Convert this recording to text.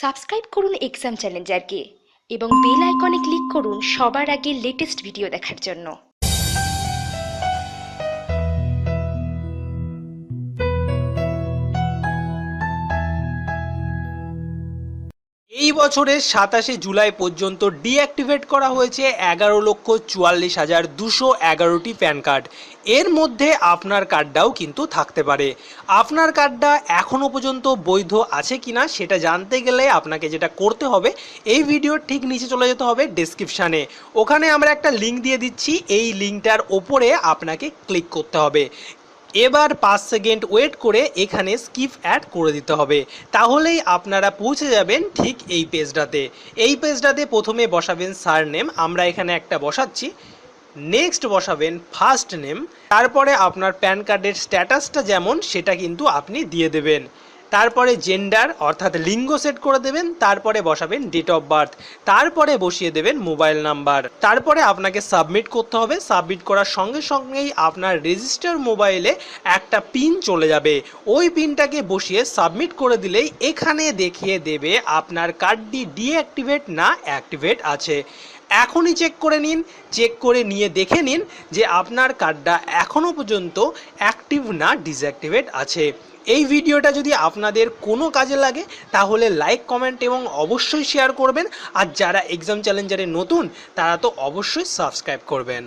Subscribe করুন exam চ্যালেঞ্জারকে এবং bell আইকনে ক্লিক করুন সবার আগে লেটেস্ট ভিডিও দেখার জন্য। এই বছরের সাতাশে জুলাই পর্যন্ত ডিঅ্যাক্টিভেট করা হয়েছে এগারো লক্ষ চুয়াল্লিশ হাজার দুশো এগারোটি প্যান কার্ড। এর মধ্যে আপনার কার্ডটাও কিন্তু থাকতে পারে। আপনার কার্ডটা এখনও পর্যন্ত বৈধ আছে কিনা সেটা জানতে গেলে আপনাকে যেটা করতে হবে, এই ভিডিওর ঠিক নিচে চলে যেতে হবে ডেসক্রিপশানে ওখানে আমরা একটা লিঙ্ক দিয়ে দিচ্ছি, এই লিঙ্কটার ওপরে আপনাকে ক্লিক করতে হবে। এবার পাঁচ সেকেন্ড ওয়েট করে এখানে স্কিপ অ্যাড করে দিতে হবে। তাহলেই আপনারা পৌঁছে যাবেন ঠিক এই পেজটাতে। এই পেজটাতে প্রথমে বসাবেন সার নেম, আমরা এখানে একটা বসাচ্ছি। নেক্সট বসাবেন ফার্স্ট নেম, তারপরে আপনার প্যান কার্ডের স্ট্যাটাসটা যেমন, সেটা কিন্তু আপনি দিয়ে দেবেন। তারপরে জেন্ডার অর্থাৎ লিঙ্গ সেট করে দেবেন, তারপরে বসাবেন ডেট অফ বার্থ তারপরে বসিয়ে দেবেন মোবাইল নাম্বার তারপরে আপনাকে সাবমিট করতে হবে সাবমিট করার সঙ্গে সঙ্গেই আপনার রেজিস্টার মোবাইলে একটা পিন চলে যাবে। ওই পিনটাকে বসিয়ে সাবমিট করে দিলেই এখানে দেখিয়ে দেবে আপনার কার্ডটি ডিঅ্যাক্টিভেট না অ্যাক্টিভেট আছে। এখনই চেক করে নিন চেক করে নিয়ে দেখে নিন যে আপনার কার্ডটা এখনও পর্যন্ত অ্যাক্টিভ না ডিসঅ্যাক্টিভেট আছে। এই ভিডিওটা যদি আপনাদের কোনো কাজে লাগে, তাহলে লাইক কমেন্ট এবং অবশ্যই শেয়ার করবেন। আর যারা এক্সাম চ্যালেঞ্জারে নতুন, তারা তো অবশ্যই সাবস্ক্রাইব করবেন।